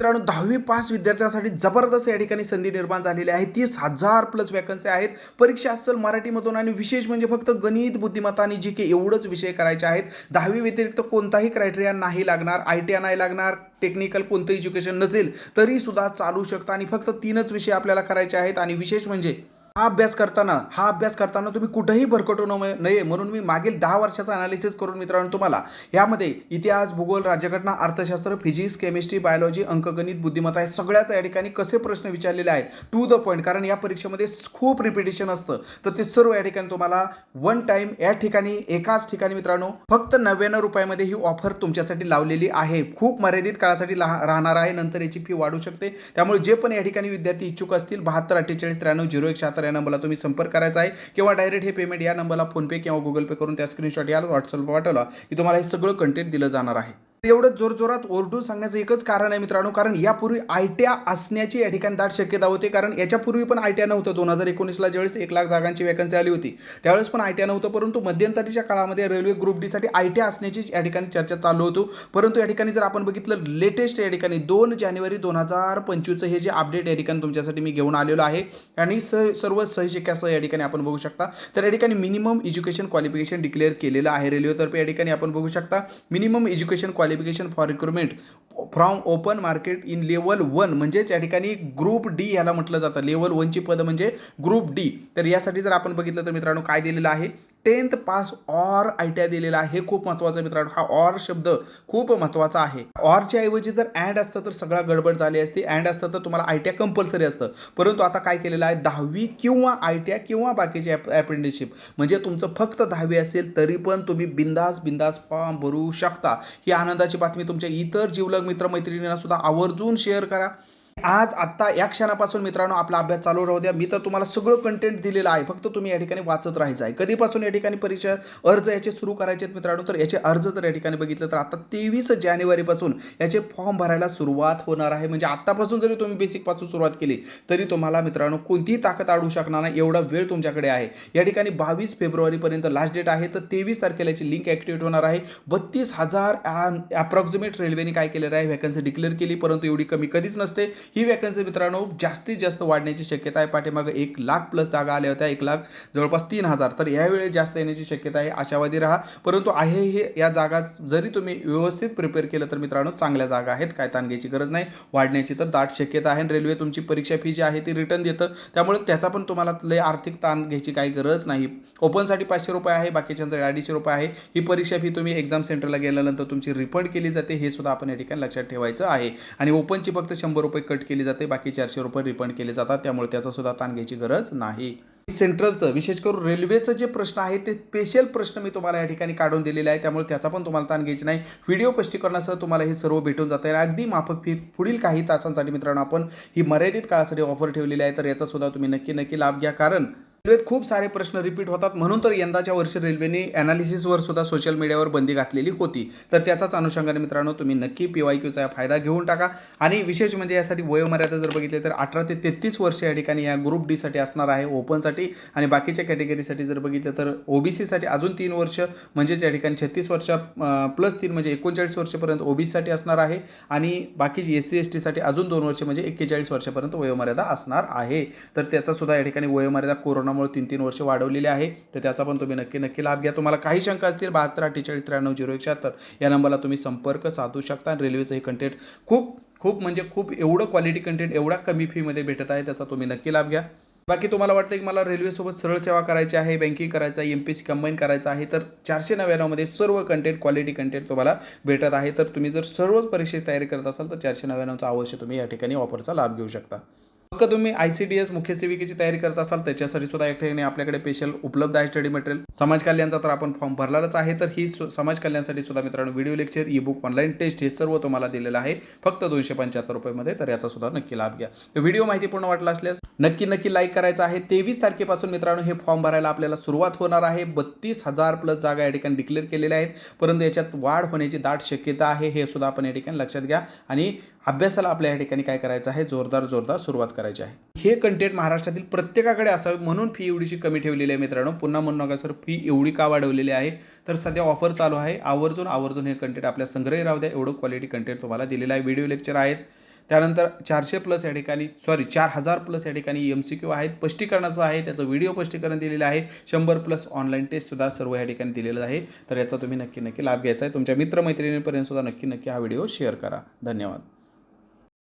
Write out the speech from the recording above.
मित्रांनो दहावी पास विद्यार्थ्यांसाठी जबरदस्त या ठिकाणी संधी निर्माण झालेली आहे. तीस हजार प्लस वॅकन्सी आहेत. परीक्षा असेल मराठीमधून आणि विशेष म्हणजे फक्त गणित बुद्धिमत्ता आणि जी के एवढंच विषय करायचे आहेत. दहावी व्यतिरिक्त कोणताही क्रायटेरिया नाही लागणार. आय टी नाही लागणार. टेक्निकल कोणतं एज्युकेशन नसेल तरी सुद्धा चालू शकतं. आणि फक्त तीनच विषय आपल्याला करायचे आहेत. आणि विशेष म्हणजे हा अभ्यास करताना हा अभ्यास करताना तुम्ही कुठंही भरकटू नये म्हणून मी मागील दहा वर्षाचा अनालिसिस करून मित्रांनो तुम्हाला यामध्ये इतिहास भूगोल राज्यघटना अर्थशास्त्र फिजिक्स केमिस्ट्री बायोलॉजी अंकगणित बुद्धिमत्ता हे सगळ्याच या ठिकाणी कसे प्रश्न विचारलेले आहेत? टू द पॉईंट कारण या परीक्षेमध्ये खूप रिपिटेशन असतं. तर ते सर्व या ठिकाणी तुम्हाला वन टाइम या ठिकाणी एकाच ठिकाणी मित्रांनो फक्त नव्याण्णव रुपयामध्ये ही ऑफर तुमच्यासाठी लावलेली आहे. खूप मर्यादित काळासाठी राहणार आहे. नंतर याची फी वाढू शकते. त्यामुळे जे पण या ठिकाणी विद्यार्थी इच्छुक असतील बहात्तर अठ्ठेचाळीस त्र्याण्णव झिरो एक शहात्तर या नंबरला तुम्ही संपर्क करायचा आहे किंवा डायरेक्ट हे पेमेंट या नंबरला फोनपे किंवा गुगल पे करून त्या स्क्रीनशॉट या व्हॉट्सअपला पाठवला की तुम्हाला हे सगळं कंटेंट दिलं जाणार आहे. एवढं जोरजोरात ओरडून सांगण्याचं एकच कारण आहे मित्रांनो. कारण यापूर्वी आयट्या असण्याची या ठिकाणी दाट शक्यता होती. कारण याच्यापूर्वी पण आयट्या नव्हतं. दोन हजार एकोणीसला ज्यावेळेस एक लाख जागांची वॅकन्सी आली होती त्यावेळेस पण आय टी नव्हतं. परंतु मध्यंतरीच्या काळामध्ये रेल्वे ग्रुप डीसाठी आयट्या असण्याची या ठिकाणी चर्चा चालू होतो. परंतु या ठिकाणी जर आपण बघितलं लेटेस्ट या ठिकाणी दोन जानेवारी दोन हजार पंचवीसचं हे जे अपडेट या ठिकाणी तुमच्यासाठी मी घेऊन आलेलो आहे. आणि स सर्व सहशिक्यासह या ठिकाणी आपण बघू शकता. तर या ठिकाणी मिनिमम एज्युकेशन क्वालिफिकेशन डिक्लेअर केलेलं आहे रेल्वेतर्फे या ठिकाणी आपण बघू शकता minimum education qualification for recruitment from open market in level one म्हणजेच या ठिकाणी ग्रुप डी याला म्हटलं जातं. लेवल वनची पद म्हणजे ग्रुप डी तर यासाठी जर आपण बघितलं तर मित्रांनो काय दिलेलं आहे? Tenth pass or I T I दिलेला आहे. हे खूप महत्त्वाचं मित्रांनो. हा ऑर शब्द खूप महत्त्वाचा आहे. ऑरच्या ऐवजी जर अँड असतं तर सगळा गडबड झाली असती. अँड असतं तर तुम्हाला आय टी आय कंपल्सरी असतं. परंतु आता काय केलेलं आहे? दहावी किंवा आय टी आय किंवा बाकीचे अप्रेंटिसशिप म्हणजे तुमचं फक्त दहावी असेल तरी पण तुम्ही बिंदास बिंदास फॉर्म भरू शकता. ही आनंदाची बातमी तुमच्या इतर जीवलग मित्रमैत्रिणींना सुद्धा आवर्जून शेअर करा. आज आत्ता या क्षणापासून मित्रांनो आपला अभ्यास चालू राहू द्या. मी तर तुम्हाला सगळं कंटेंट दिलेलं आहे. फक्त तुम्ही या ठिकाणी वाचत राहायचं आहे. कधीपासून या ठिकाणी परीक्षा अर्ज याचे सुरू करायचे आहेत मित्रांनो? तर याचे अर्ज जर या ठिकाणी बघितलं तर आता तेवीस जानेवारीपासून याचे फॉर्म भरायला सुरुवात होणार आहे. म्हणजे आत्तापासून जरी तुम्ही बेसिकपासून सुरुवात केली तरी तुम्हाला मित्रांनो कोणतीही ताकद अडू शकणार नाही. एवढा वेळ तुमच्याकडे आहे. या ठिकाणी बावीस फेब्रुवारीपर्यंत लास्ट डेट आहे. तर तेवीस तारखेला याची लिंक ॲक्टिवेट होणार आहे. बत्तीस हजार अप्रॉक्सिमेट रेल्वेने काय केलेलं आहे? व्हॅकन्सी डिक्लेअर केली परंतु एवढी कमी कधीच नसते. ही वॅकन्सी मित्रांनो जास्तीत जास्त वाढण्याची शक्यता आहे. पाठीमागे एक लाख प्लस जागा आल्या होत्या. एक लाख जवळपास तीन हजार. तर यावेळेस जास्त येण्याची शक्यता आहे. आशावादी राहा. परंतु आहे हे या जागा जरी तुम्ही व्यवस्थित प्रिपेअर केलं तर मित्रांनो चांगल्या जागा आहेत. काय ताण घ्यायची गरज नाही. वाढण्याची तर दाट शक्यता आहे. आणि रेल्वे तुमची परीक्षा फी जी आहे ती रिटर्न देतं. त्यामुळे त्याचा पण तुम्हाला लय आर्थिक ताण घ्यायची काही गरज नाही. ओपनसाठी पाचशे रुपये आहे. बाकीच्यांसाठी अडीचशे रुपये आहे. ही परीक्षा फी तुम्ही एक्झाम सेंटरला गेल्यानंतर तुमची रिफंड केली जाते. हे सुद्धा आपण या ठिकाणी लक्षात ठेवायचं आहे. आणि ओपनची फक्त शंभर रुपये कट केली जाते बाकी चारशे रुपये रिफंड केले जातात त्यामुळे त्याचा सुद्धा ताण घ्यायची गरज नाही. सेंट्रलचं विशेष करून रेल्वेचं जे प्रश्न आहे ते स्पेशल प्रश्न मी तुम्हाला या ठिकाणी काढून दिलेले आहे त्यामुळे त्याचा पण तुम्हाला ताण घ्यायची नाही. व्हिडिओ स्पष्टीकरणासह तुम्हाला हे सर्व भेटून जातं. आहे अगदी माफक फी पुढील काही तासांसाठी मित्रांनो आपण ही मर्यादित काळासाठी ऑफर ठेवलेली आहे तर याचा सुद्धा तुम्ही नक्की नक्की लाभ घ्या. कारण रेल्वेत खूप सारे प्रश्न रिपीट होतात. म्हणून तर यंदाच्या वर्षी रेल्वेने अनालिसिसवर सुद्धा सोशल मीडियावर बंदी घातलेली होती. तर त्याचाच अनुषंगाने मित्रांनो तुम्ही नक्की पी वाय क्यूचा फायदा घेऊन टाका. आणि विशेष म्हणजे यासाठी वयोमर्यादा जर बघितली तर अठरा ते तेहतीस वर्ष या ठिकाणी या ग्रुप डीसाठी असणार आहे ओपनसाठी आणि बाकीच्या कॅटेगरीसाठी जर बघितलं तर ओबीसीसाठी अजून तीन वर्ष म्हणजेच या ठिकाणी छत्तीस वर्ष प्लस तीन म्हणजे एकोणचाळीस वर्षापर्यंत ओबीसीसाठी असणार आहे. आणि बाकीची एस सी एस टीसाठी अजून दोन वर्ष म्हणजे एक्केचाळीस वर्षापर्यंत वयोमर्यादा असणार आहे. तर त्याचा सुद्धा या ठिकाणी वयोमर्यादा कोरोना कोरोनामुळे तीन तीन वर्ष वाढवलेली आहे. तर त्याचा पण तुम्ही नक्की नक्की लाभ घ्या. तुम्हाला काही शंका असतील बहात्तर अठ्ठेचाळीस त्र्याण्णव झिरो एकशहात्तर या नंबरला तुम्ही संपर्क साधू शकता. रेल्वेचं हे कंटेंट खूप खूप म्हणजे खूप एवढं क्वालिटी कंटेंट एवढा कमी फीमध्ये भेटत आहे त्याचा तुम्ही नक्की लाभ घ्या. बाकी तुम्हाला वाटतं की मला रेल्वेसोबत सरळ सेवा करायची आहे बँकिंग करायचं आहे एम पी सी कंबाईन करायचं आहे तर चारशे नव्याण्णवमध्ये सर्व कंटेंट क्वालिटी कंटेंट तुम्हाला भेटत आहे. तर तुम्ही जर सर्वच परीक्षेची तयारी करत असाल तर चारशे नव्याण्णवचा अवश्य तुम्ही या ठिकाणी ऑफरचा लाभ घेऊ शकता. फक्त तुम्ही आय सी डी एस मुख्य सेविकेची तयारी करत असाल त्याच्यासाठी सुद्धा एक ठिकाणी आपल्याकडे स्पेशल उपलब्ध आहे स्टडी मटेरियल समाज कल्याणचा तर आपण फॉर्म भरलाच आहे तर ही समाज कल्याणसाठी सुद्धा मित्रांनो video lecture e book online test हे सर्व तुम्हाला दिलेलं आहे. फक्त दोनशे पंच्याहत्तर रुपयेमध्ये तर याचा सुद्धा नक्की लाभ घ्या. व्हिडिओ माहितीपूर्ण वाटला असल्यास नक्की नक्की लाईक करायचं आहे. तेवीस तारखेपासून मित्रांनो हे फॉर्म भरायला आपल्याला सुरुवात होणार आहे. बत्तीस हजार प्लस जागा या ठिकाणी डिक्लेअर केलेल्या आहेत. परंतु याच्यात वाढ होण्याची दाट शक्यता आहे हे सुद्धा आपण या ठिकाणी लक्षात घ्या. आणि अभ्यासाला आपल्या या ठिकाणी काय करायचं आहे? जोरदार जोरदार सुरुवात करायची आहे. हे कंटेंट महाराष्ट्रातील प्रत्येकाकडे असावे म्हणून फी एवढीशी कमी ठेवलेली आहे मित्रांनो. पुन्हा म्हणू नका सर फी एवढी का वाढवलेली आहे? तर सध्या ऑफर चालू आहे. आवर्जून आवर्जून हे कंटेंट आपल्या संग्रही राहू द्या. एवढं क्वालिटी कंटेंट तुम्हाला दिलेलं आहे. व्हिडिओ लेक्चर आहेत. त्यानंतर चारशे प्लस या ठिकाणी सॉरी चार हजार प्लस या ठिकाणी एम सी क्यू आहेत. स्पष्टीकरणाचं आहे. त्याचं व्हिडिओ स्पष्टीकरण दिलेलं आहे. शंभर प्लस ऑनलाईन टेस्टसुद्धा सर्व या ठिकाणी दिलेलं आहे. तर याचा तुम्ही नक्की नक्की लाभ घ्यायचा आहे. तुमच्या मित्रमैत्रिणींपर्यंतसुद्धा नक्की नक्की हा व्हिडिओ शेअर करा. धन्यवाद.